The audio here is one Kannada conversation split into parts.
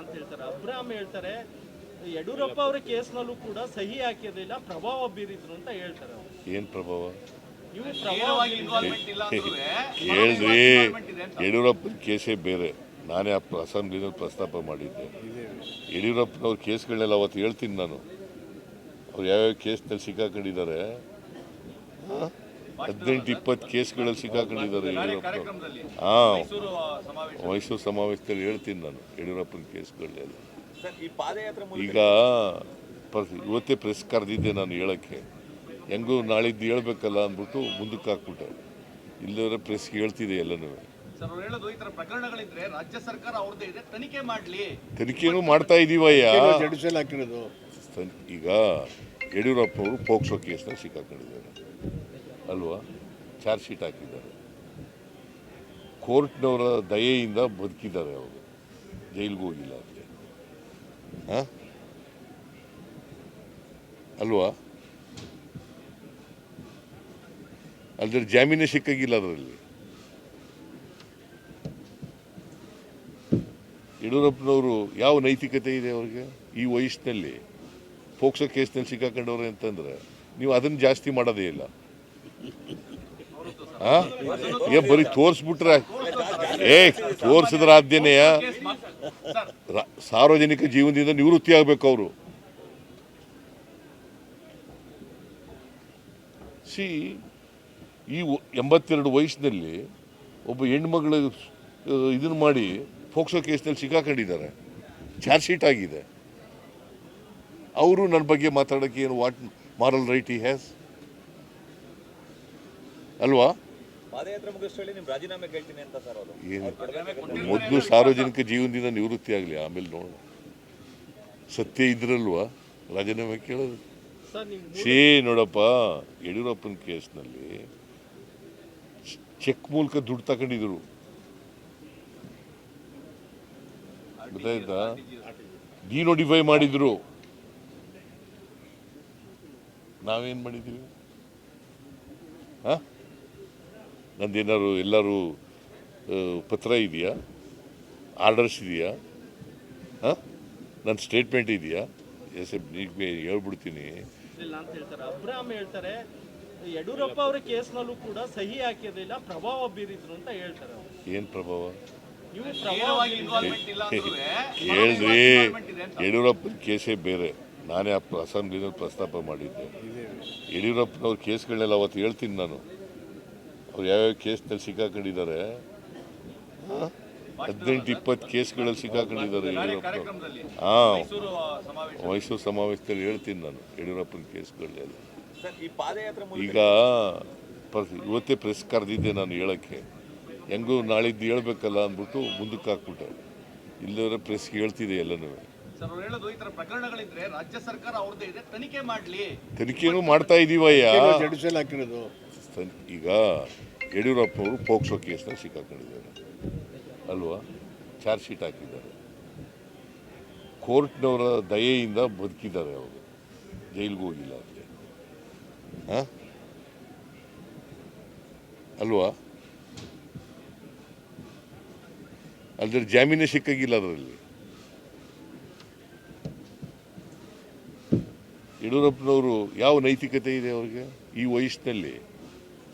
ಅಂತ ಹೇಳ್ತಾರೆ. ಅಬ್ರಾಮ್ ಹೇಳ್ತಾರೆ ಯಡಿಯೂರಪ್ಪ ಅವರ ಕೇಸ್ನಲ್ಲೂ ಕೂಡ ಸಹಿ ಹಾಕಿರಲಿಲ್ಲ ಪ್ರಭಾವ ಬೀರಿದ್ರು ಅಂತ ಹೇಳ್ತಾರೆ ಏನ್ ಏನು ಪ್ರಭಾವ? ನೀವು ಪ್ರಭಾವ ಹೇಳ್ರಿ ಯಡಿಯೂರಪ್ಪನ ಕೇಸೇ ಬೇರೆ. ನಾನೇ ಆ ಅಸೆಂಬ್ಲಿನಲ್ಲಿ ಪ್ರಸ್ತಾಪ ಮಾಡಿದ್ದೆ. ಯಡಿಯೂರಪ್ಪನವ್ರ ಕೇಸ್ಗಳನ್ನೆಲ್ಲ ಅವತ್ತು ಹೇಳ್ತೀನಿ ನಾನು. ಅವ್ರು ಯಾವ್ಯಾವ ಕೇಸ್ನಲ್ಲಿ ಸಿಕ್ಕಾಕೊಂಡಿದ್ದಾರೆ ಹದಿನೆಂಟು ಇಪ್ಪತ್ತು ಕೇಸ್ಗಳಲ್ಲಿ ಸಿಕ್ಕಾಕೊಂಡಿದ್ದಾರೆ ಯಡಿಯೂರಪ್ಪ ಕಾರ್ಯಕ್ರಮದಲ್ಲಿ ಹಾಂ ಮೈಸೂರು ಸಮಾವೇಶ. ಮೈಸೂರು ಸಮಾವೇಶದಲ್ಲಿ ಹೇಳ್ತೀನಿ ನಾನು ಯಡಿಯೂರಪ್ಪನ ಕೇಸ್ಗಳೆಲ್ಲ ಸರ್ ಈ ಪಾದಯಾತ್ರೆ ಮೂಲಕ ಈಗ ಪ್ರ- ಇವತ್ತೇ ಪ್ರೆಸ್ ಕರೆದಿದ್ದೆ ನಾನು ಹೇಳೋಕ್ಕೆ. ಹೆಂಗೂ ನಾಳಿದ್ದು ಹೇಳ್ಬೇಕಲ್ಲ ಅಂದ್ಬಿಟ್ಟು ಮುಂದಕ್ಕೆ ಹಾಕ್ಬಿಟ್ಟೆ. ಇಲ್ಲದ್ರೆ ಪ್ರೆಸ್ ಹೇಳ್ತಿದೆ ಎಲ್ಲನೂ. ಸರ್ ಅವ್ರು ಹೇಳೋದು ಈ ತರ ಪ್ರಕರಣಗಳಿದ್ರೆ ರಾಜ್ಯ ಸರ್ಕಾರ ಅವ್ರದ್ದೇ ಇದೆ ಮಾಡ್ಲಿ. ತನಿಖೆನೂ ಮಾಡ್ತಾ ಇದೀವಯ್ಯ. ಈಗ ಯಡಿಯೂರಪ್ಪ ಅವರು ಈಗ ಯಡಿಯೂರಪ್ಪನವರು ಪೋಕ್ಸೋ ಕೇಸ್ನಲ್ಲಿ ಸಿಕ್ಕಾಕೊಂಡಿದ್ದಾರೆ. ಅಲ್ವಾ? ಚಾರ್ಜ್ ಶೀಟ್ ಹಾಕಿದ್ದಾರೆ. ಕೋರ್ಟ್ನವರ ದಯೆಯಿಂದ ಬದುಕಿದ್ದಾರೆ ಅವರು. ಜೈಲಿಗೆ ಹೋಗಿಲ್ಲ ಅದಕ್ಕೆ ಹಾಂ? ಅಲ್ವಾ? ಅಲ್ದ್ರೆ ಜಾಮೀನೇ ಸಿಕ್ಕಾಗಿಲ್ಲ ಅದರಲ್ಲಿ? ಯಡಿಯೂರಪ್ಪನವರು ಯಾವ ನೈತಿಕತೆ ಇದೆ ಅವ್ರಿಗೆ? ಈ ವಯಸ್ಸಿನಲ್ಲಿ? ಪೋಕ್ಸೋ ಕೇಸ್ನಲ್ಲಿ ಸಿಕ್ಕಾಕೊಂಡವ್ರೆ ಅಂತಂದ್ರೆ ನೀವು ಅದನ್ನು ಜಾಸ್ತಿ ಮಾಡೋದೇ ಇಲ್ಲ? ಏ, ಬರೀ ತೋರಿಸ್ಬಿಟ್ರೆ. ಏ, ತೋರಿಸಿದ್ರ ಆದ್ಯನೆಯ ಸಾರ್ವಜನಿಕ ಜೀವನದಿಂದ ನಿವೃತ್ತಿ ಆಗ್ಬೇಕು ಅವರು. ಸಿ, ಈ ಎಂಬತ್ತೆರಡು ವಯಸ್ಸಿನಲ್ಲಿ ಒಬ್ಬ ಹೆಣ್ಮಗಳು ಇದನ್ನು ಮಾಡಿ ಫೋಕ್ಸೋ ಕೇಸ್ನಲ್ಲಿ ಸಿಕ್ಕಾಕೊಂಡಿದ್ದಾರೆ. ಚಾರ್ಜ್ ಶೀಟ್ ಆಗಿದೆ. ಅವರು ನನ್ನ ಬಗ್ಗೆ ಮಾತಾಡೋಕ್ಕೆ ಏನು what moral right he has? ಅಲ್ವಾ? ಪಾದಯಾತ್ರೆ ಮುಗಿಸ್ಕೊಳ್ಳಿ ನಿಮ್ ರಾಜೀನಾಮೆ ಕೇಳ್ತೀನಿ ಅಂತ ಸರ್ ಅವರು. ಏನು? ಮೊದಲು ಸಾರ್ವಜನಿಕ ಜೀವನದಿಂದ ನಿವೃತ್ತಿ ಆಗಲಿ ಆಮೇಲೆ ನೋಡೋಣ. ಸತ್ಯ ಇದ್ರಲ್ವಾ? ರಾಜೀನಾಮೆ ಕೇಳೋದು. ಸರ್ ನೀವು ಶೇ ನೋಡಪ್ಪ ಯಡಿಯೂರಪ್ಪನ ಕೇಸ್ನಲ್ಲಿ ಚೆಕ್ ಮೂಲಕ ದುಡ್ಡು ತಗೊಂಡಿದ್ರು. ಗೊತ್ತಾಯ್ತಾ? ಡಿನೋಟಿಫೈ ಮಾಡಿದ್ರು. ನಾವೇನ್ ಮಾಡಿದ್ದೀವಿ ಹಾ? ನಂದೇನಾದ್ರು ಎಲ್ಲರೂ ಪತ್ರ ಇದೆಯಾ? ಆರ್ಡರ್ಸ್ ಇದೆಯಾ? ಹಾಂ? ನನ್ನ ಸ್ಟೇಟ್ಮೆಂಟ್ ಇದೆಯಾ? ಎಸ್ ಈಗ ಹೇಳ್ಬಿಡ್ತೀನಿ. ಇಲ್ಲ ಅಂತ ಹೇಳ್ತಾರೆ. ಅಬ್ರಾಮ್ ಹೇಳ್ತಾರೆ ಯಡಿಯೂರಪ್ಪ ಅವರ ಕೇಸ್ನಲ್ಲೂ ಕೂಡ ಸಹಿ ಹಾಕಿರಲಿಲ್ಲ ಪ್ರಭಾವ ಬೀರಿದ್ರು ಅಂತ ಹೇಳ್ತಾರೆ ಏನು ಪ್ರಭಾವ? ನೀವು ಹೇಳ್ರಿ. ಯಡಿಯೂರಪ್ಪನ ಕೇಸೇ ಬೇರೆ. ನಾನೇ ಅಸೆಂಬ್ಲಿನಲ್ಲಿ ಪ್ರಸ್ತಾಪ ಮಾಡಿದ್ದೆ. ಯಡಿಯೂರಪ್ಪನವ್ರ ಕೇಸ್ಗಳನ್ನೆಲ್ಲ ಅವತ್ತು ಹೇಳ್ತೀನಿ ನಾನು. ಅವ್ರು ಯಾವ್ಯಾವ ಕೇಸ್ನಲ್ಲಿ ಸಿಕ್ಕಾಕೊಂಡಿದ್ದಾರೆ. ಹದಿನೆಂಟು ಇಪ್ಪತ್ತು ಕೇಸ್ಗಳಲ್ಲಿ ಸಿಕ್ಕಾಕೊಂಡಿದ್ದಾರೆ ಯಡಿಯೂರಪ್ಪ ಕಾರ್ಯಕ್ರಮದಲ್ಲಿ ಹಾಂ. ಮೈಸೂರು ಸಮಾವೇಶ ಮೈಸೂರು ಸಮಾವೇಶದಲ್ಲಿ ಹೇಳ್ತೀನಿ ನಾನು ಯಡಿಯೂರಪ್ಪನ ಕೇಸ್ಗಳನ್ನೆಲ್ಲ ಸರ್ ಈ ಪಾದಯಾತ್ರೆ ಮೂಲಕ ಈಗ ಇವತ್ತೇ ಪ್ರೆಸ್ ಕರೆದಿದ್ದೆ ನಾನು ಹೇಳೋಕ್ಕೆ. ಹೆಂಗೂ ನಾಳಿದ್ದು ಹೇಳ್ಬೇಕಲ್ಲ ಅಂದ್ಬಿಟ್ಟು ಮುಂದಕ್ಕೆ ಹಾಕ್ಬಿಟ್ಟೆ. ಇಲ್ಲದ್ರೆ ಪ್ರೆಸ್ ಹೇಳ್ತಿದೆ ಎಲ್ಲನೂ. ಸರ್ ಅವ್ರು ಹೇಳೋದು ಈ ತರ ಪ್ರಕರಣಗಳಿದ್ರೆ ರಾಜ್ಯ ಸರ್ಕಾರ ಅವ್ರದ್ದೇ ಇದೆ ತನಿಖೆ ಮಾಡ್ಲಿ. ತನಿಖೆನೂ ಮಾಡ್ತಾ ಇದೀವಯ್ಯ. ಜಡಿಸಲ್ ಹಾಕಿರೋದು ಅವರು ಪೋಕ್ಸೋ ಕೇಸ್ನಲ್ಲಿ ಸಿಕ್ಕಾಕೊಂಡಿದ್ದಾರೆ. ಅಲ್ವಾ? ಚಾರ್ಜ್ ಶೀಟ್ ಹಾಕಿದ್ದಾರೆ. ಕೋರ್ಟ್ನವರ ದಯೆಯಿಂದ ಬದುಕಿದ್ದಾರೆ ಅವರು. ಜೈಲಿಗೆ ಹೋಗಿಲ್ಲ ಅಲ್ಲಿ ಹಾಂ? ಅಲ್ವಾ? ಅಲ್ದ್ರೆ ಜಾಮೀನೇ ಸಿಕ್ಕಾಗಿಲ್ಲ ಅದರಲ್ಲಿ. ಯಡಿಯೂರಪ್ಪನವರು ಯಾವ ನೈತಿಕತೆ ಇದೆ ಅವ್ರಿಗೆ? ಈ ವಯಸ್ಸಿನಲ್ಲಿ.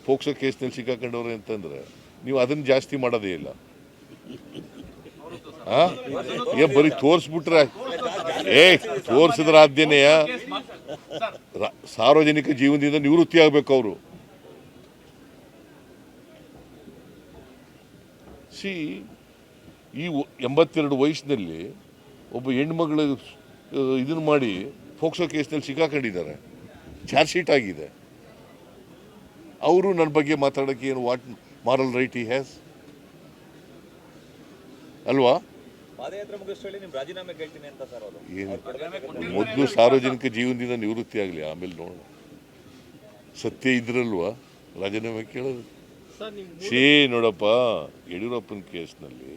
ಪೋಕ್ಸೋ ಕೇಸ್ನಲ್ಲಿ ಸಿಕ್ಕಾಕೊಂಡವ್ರೆ ಅಂತಂದ್ರೆ ನೀವು ಅದನ್ನ ಜಾಸ್ತಿ ಮಾಡೋದೇ ಇಲ್ಲ? ಏ, ಬರೀ ತೋರಿಸ್ಬಿಟ್ರೆ ಏ, ತೋರಿಸಿದ್ರ ಆದ್ಯನೆಯ ಸಾರ್ವಜನಿಕ ಜೀವನದಿಂದ ನಿವೃತ್ತಿ ಆಗ್ಬೇಕು ಅವರು. ಸಿ, ಈ ಎಂಬತ್ತೆರಡು ವಯಸ್ಸಿನಲ್ಲಿ ಒಬ್ಬ ಹೆಣ್ಮಗಳು ಇದನ್ನು ಮಾಡಿ ಫೋಕ್ಸೋ ಕೇಸ್ನಲ್ಲಿ ಸಿಕ್ಕಾಕೊಂಡಿದ್ದಾರೆ. ಚಾರ್ಜ್ ಶೀಟ್ ಆಗಿದೆ. ಅವರು ನನ್ನ ಬಗ್ಗೆ ಮಾತಾಡೋಕ್ಕೆ ಏನು what moral right he has ಅಲ್ವಾ? ಮೊದಲು ಸಾರ್ವಜನಿಕ ಜೀವನದಿಂದ ನಿವೃತ್ತಿ ಆಗಲಿ ಆಮೇಲೆ ನೋಡೋಣ. ಸತ್ಯ ಇದ್ರಲ್ವಾ? ರಾಜೀನಾಮೆ ಕೇಳೋದು. ಸರ್ ನೀವು ಶೇ ನೋಡಪ್ಪ ಯಡಿಯೂರಪ್ಪನ ಕೇಸ್ನಲ್ಲಿ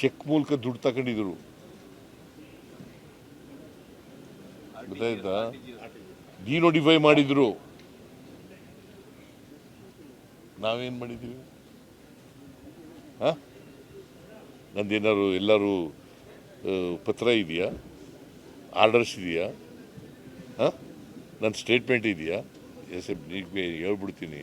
ಚೆಕ್ ಮೂಲಕ ದುಡ್ಡು ತಗೊಂಡಿದ್ರು. ಗೊತ್ತಾಯ್ತಾ? ಡಿನೋಟಿಫೈ ಮಾಡಿದ್ರು. ನಾವೇನ್ ಮಾಡಿದ್ದೀವಿ ಹಾಂ? ನಂದೇನಾದ್ರು ಎಲ್ಲರೂ ಪತ್ರ ಇದೆಯಾ? ಆರ್ಡರ್ಸ್ ಇದೆಯಾ? ಹಾಂ? ನನ್ನ ಸ್ಟೇಟ್ಮೆಂಟ್ ಇದೆಯಾ? ಎಸ್ ಈಗ ಹೇಳ್ಬಿಡ್ತೀನಿ.